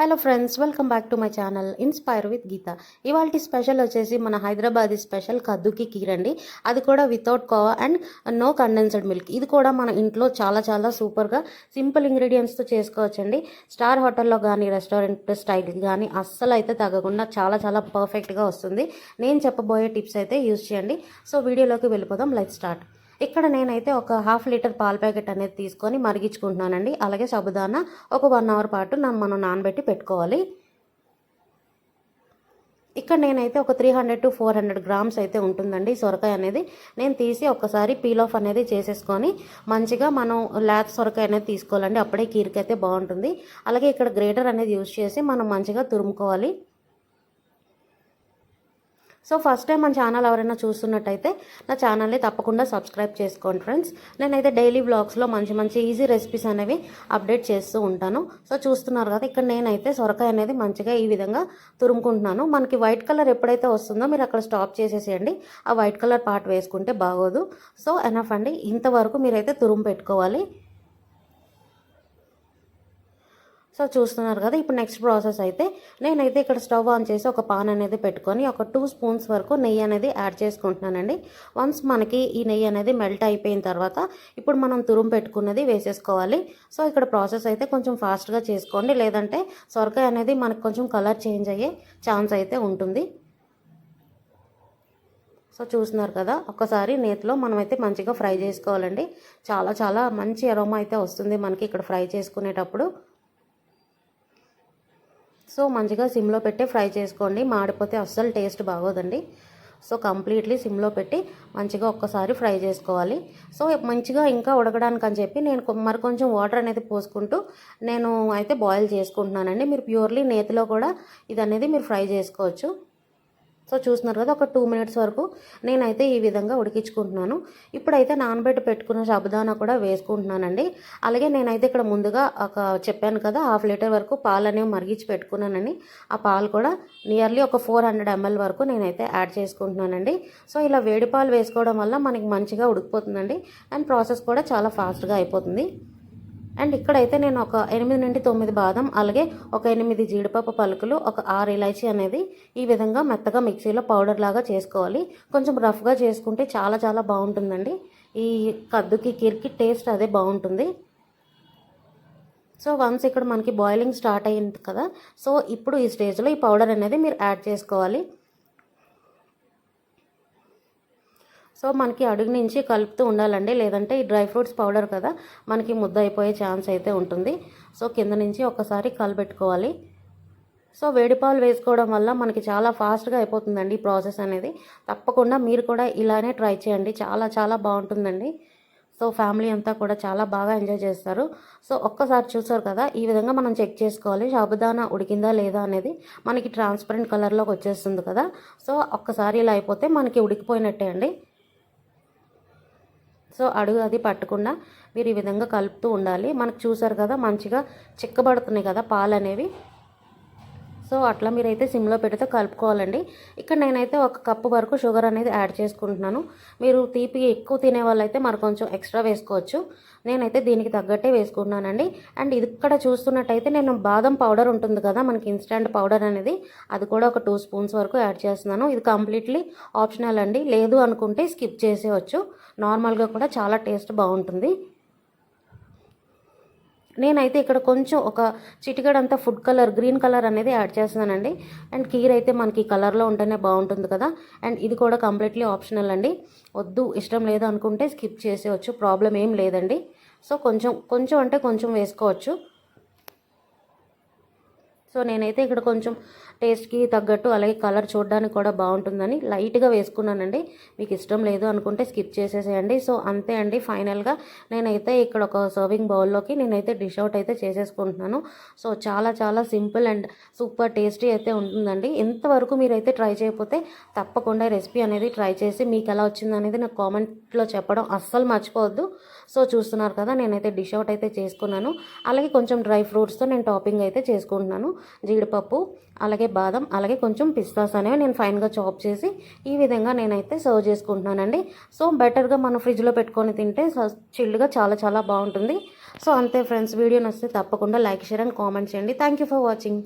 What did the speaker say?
Hello friends welcome back to my channel inspire with Geetha ఇవాళ special వచ్చేసి మన Hyderabad special కద్దుకి కీరండి. అది కూడా without khoa and no condensed milk ఇది కూడా మన ఇంట్లో చాలా చాలా సూపర్గా సింపుల్ ఇంగ్రీడియంట్స్తో చేసుకోవచ్చండి. స్టార్ హోటల్లో కానీ రెస్టారెంట్ స్టైల్ కానీ అస్సలు అయితే తగ్గకుండా చాలా చాలా పర్ఫెక్ట్గా వస్తుంది. నేను చెప్పబోయే టిప్స్ అయితే యూజ్ చేయండి. సో వీడియోలోకి వెళ్ళిపోదాం లైట్ స్టార్ట్ ఇక్కడ నేనైతే ఒక హాఫ్ లీటర్ పాల ప్యాకెట్ అనేది తీసుకొని మరిగించుకుంటున్నానండి. అలాగే సబుదానా ఒక వన్ అవర్ పాటు మనం నానబెట్టి పెట్టుకోవాలి. ఇక్కడ నేనైతే ఒక three hundred to four hundred grams అయితే ఉంటుందండి సొరకాయ అనేది. నేను తీసి ఒక్కసారి పీల్ ఆఫ్ అనేది చేసేసుకొని మంచిగా మనం లేత సొరకాయ అనేది తీసుకోవాలండి. అప్పుడే కీరికైతే బాగుంటుంది. అలాగే ఇక్కడ గ్రేటర్ అనేది యూజ్ చేసి మనం మంచిగా తురుముకోవాలి. సో ఫస్ట్ టైం మన ఛానల్ ఎవరైనా చూస్తున్నట్టయితే నా ఛానల్ని తప్పకుండా సబ్స్క్రైబ్ చేసుకోండి ఫ్రెండ్స్ నేనైతే డైలీ బ్లాగ్స్లో మంచి మంచి ఈజీ రెసిపీస్ అనేవి అప్డేట్ చేస్తూ ఉంటాను. సో చూస్తున్నారు కదా ఇక్కడ నేనైతే సొరకాయ అనేది మంచిగా ఈ విధంగా తురుముకుంటున్నాను. మనకి వైట్ కలర్ ఎప్పుడైతే వస్తుందో మీరు అక్కడ స్టాప్ చేసేసేయండి. ఆ వైట్ కలర్ పార్ట్ వేసుకుంటే బాగోదు. సో ఎనఫ్ అండి. ఇంతవరకు మీరైతే తురుము పెట్టుకోవాలి. సో చూస్తున్నారు కదా ఇప్పుడు నెక్స్ట్ ప్రాసెస్ అయితే నేనైతే ఇక్కడ స్టవ్ ఆన్ చేసి ఒక పాన్ అనేది పెట్టుకొని ఒక టూ స్పూన్స్ వరకు నెయ్యి అనేది యాడ్ చేసుకుంటున్నానండి. వన్స్ మనకి ఈ నెయ్యి అనేది మెల్ట్ అయిపోయిన తర్వాత ఇప్పుడు మనం తురుము పెట్టుకున్నది వేసేసుకోవాలి. సో ఇక్కడ ప్రాసెస్ అయితే కొంచెం ఫాస్ట్గా చేసుకోండి లేదంటే సొరకాయ అనేది మనకు కొంచెం కలర్ చేంజ్ అయ్యే ఛాన్స్ అయితే ఉంటుంది. సో చూస్తున్నారు కదా ఒకసారి నేతిలో మనమైతే మంచిగా ఫ్రై చేసుకోవాలండి. చాలా చాలా మంచి అరోమా అయితే వస్తుంది మనకి ఇక్కడ ఫ్రై చేసుకునేటప్పుడు. సో మంచిగా సిమ్లో పెట్టి ఫ్రై చేసుకోండి. మాడిపోతే అస్సలు టేస్ట్ బాగోదండి. సో కంప్లీట్లీ సిమ్లో పెట్టి మంచిగా ఒక్కసారి ఫ్రై చేసుకోవాలి. సో మంచిగా ఇంకా ఉడకడానికి అని చెప్పి నేను మరి కొంచెం వాటర్ అనేది పోసుకుంటూ నేను అయితే బాయిల్ చేసుకుంటున్నానండి. మీరు ప్యూర్లీ నేతిలో కూడా ఇది అనేది మీరు ఫ్రై చేసుకోవచ్చు. సో చూస్తున్నారు కదా ఒక టూ మినిట్స్ వరకు నేనైతే ఈ విధంగా ఉడికించుకుంటున్నాను. ఇప్పుడైతే నానబెట్టి పెట్టుకున్న సాబుదానా కూడా వేసుకుంటున్నానండి. అలాగే నేనైతే ఇక్కడ ముందుగా ఒక చెప్పాను కదా హాఫ్ లీటర్ వరకు పాలు అనేవి మరిగించి పెట్టుకున్నానని ఆ పాలు కూడా నియర్లీ ఒక ఫోర్ హండ్రెడ్ ఎంఎల్ వరకు నేనైతే యాడ్ చేసుకుంటున్నానండి. సో ఇలా వేడి పాలు వేసుకోవడం వల్ల మనకి మంచిగా ఉడికిపోతుందండి. అండ్ ప్రాసెస్ కూడా చాలా ఫాస్ట్గా అయిపోతుంది. అండ్ ఇక్కడైతే నేను ఒక ఎనిమిది నుండి తొమ్మిది బాదం అలాగే ఒక ఎనిమిది జీడిపప్పు పలుకులు ఒక ఆరు ఇలాచి అనేది ఈ విధంగా మెత్తగా మిక్సీలో పౌడర్ లాగా చేసుకోవాలి. కొంచెం రఫ్గా చేసుకుంటే చాలా చాలా బాగుంటుందండి. ఈ కద్దుకి కిరికి టేస్ట్ అదే బాగుంటుంది. సో వన్స్ ఇక్కడ మనకి బాయిలింగ్ స్టార్ట్ అయింది కదా సో ఇప్పుడు ఈ స్టేజ్లో ఈ పౌడర్ అనేది మీరు యాడ్ చేసుకోవాలి. సో మనకి అడుగు నుంచి కలుపుతూ ఉండాలండి. లేదంటే ఈ డ్రై ఫ్రూట్స్ పౌడర్ కదా మనకి ముద్ద అయిపోయే ఛాన్స్ అయితే ఉంటుంది. సో కింద నుంచి ఒకసారి కలబెట్టుకోవాలి సో వేడి పాలు వేసుకోవడం వల్ల మనకి చాలా ఫాస్ట్గా అయిపోతుందండి ఈ ప్రాసెస్ అనేది. తప్పకుండా మీరు కూడా ఇలానే ట్రై చేయండి. చాలా చాలా బాగుంటుందండి. సో ఫ్యామిలీ అంతా కూడా చాలా బాగా ఎంజాయ్ చేస్తారు. సో ఒక్కసారి చూసారు కదా ఈ విధంగా మనం చెక్ చేసుకోవాలి. సాబుదానా ఉడికిందా లేదా అనేది మనకి ట్రాన్స్పరెంట్ కలర్లోకి వచ్చేస్తుంది కదా. సో ఒక్కసారి ఇలా అయిపోతే మనకి ఉడికిపోయినట్టే అండి. సో అడుగు అది పట్టకుండా మీరు ఈ విధంగా కలుపుతూ ఉండాలి. మనకు చూసారు కదా మంచిగా చిక్కబడుతున్నాయి కదా పాలు అనేవి సో అట్లా మీరైతే సిమ్లో పెడితే కలుపుకోవాలండి. ఇక్కడ నేనైతే ఒక కప్పు వరకు షుగర్ అనేది యాడ్ చేసుకుంటున్నాను. మీరు తీపి ఎక్కువ తినే వాళ్ళైతే మరి కొంచెం ఎక్స్ట్రా వేసుకోవచ్చు. నేనైతే దీనికి తగ్గట్టే వేసుకుంటున్నానండి. అండ్ ఇది ఇక్కడ చూస్తున్నట్టయితే నేను బాదం పౌడర్ ఉంటుంది కదా మనకి ఇన్స్టెంట్ పౌడర్ అనేది అది కూడా ఒక టూ స్పూన్స్ వరకు యాడ్ చేస్తున్నాను. ఇది కంప్లీట్లీ ఆప్షనల్ అండి. లేదు అనుకుంటే స్కిప్ చేసేవచ్చు నార్మల్గా కూడా చాలా టేస్ట్ బాగుంటుంది. నేనైతే ఇక్కడ కొంచెం ఒక చిటికడంతా ఫుడ్ కలర్ గ్రీన్ కలర్ అనేది యాడ్ చేస్తున్నానండి. అండ్ కీర్ అయితే మనకి కలర్లో ఉంటేనే బాగుంటుంది కదా. అండ్ ఇది కూడా కంప్లీట్లీ ఆప్షనల్ అండి. వద్దు ఇష్టం లేదు అనుకుంటే స్కిప్ చేసేవచ్చు ప్రాబ్లం ఏం లేదండి. సో కొంచెం కొంచెం అంటే కొంచెం వేసుకోవచ్చు. సో నేనైతే ఇక్కడ కొంచెం టేస్ట్కి తగ్గట్టు అలాగే కలర్ చూడడానికి కూడా బాగుంటుందని లైట్గా వేసుకున్నానండి. మీకు ఇష్టం లేదు అనుకుంటే స్కిప్ చేసేసేయండి. సో అంతే అండి ఫైనల్గా నేనైతే ఇక్కడ ఒక సర్వింగ్ బౌల్లోకి నేనైతే డిష్ అవుట్ అయితే చేసేసుకుంటున్నాను. సో చాలా చాలా సింపుల్ అండ్ సూపర్ టేస్టీ అయితే ఉంటుందండి. ఎంతవరకు మీరైతే ట్రై చేయకపోతే తప్పకుండా రెసిపీ అనేది ట్రై చేసి మీకు ఎలా వచ్చింది అనేది నాకు కామెంట్లో చెప్పడం అస్సలు మర్చిపోవద్దు. సో చూస్తున్నారు కదా నేనైతే డిష్ అవుట్ అయితే చేసుకున్నాను. అలాగే కొంచెం డ్రై ఫ్రూట్స్తో నేను టాపింగ్ అయితే చేసుకుంటున్నాను. జీడిపప్పు అలాగే బాదం అలాగే కొంచెం పిస్తాస్ అనేవి నేను ఫైన్గా చాప్ చేసి ఈ విధంగా నేనైతే సర్వ్ చేసుకుంటున్నానండి. సో బెటర్గా మనం ఫ్రిడ్జ్లో పెట్టుకొని తింటే చిల్డ్గా చాలా చాలా బాగుంటుంది. సో అంతే ఫ్రెండ్స్ వీడియో నచ్చితే తప్పకుండా లైక్ షేర్ అండ్ కామెంట్ చేయండి. Thank you for watching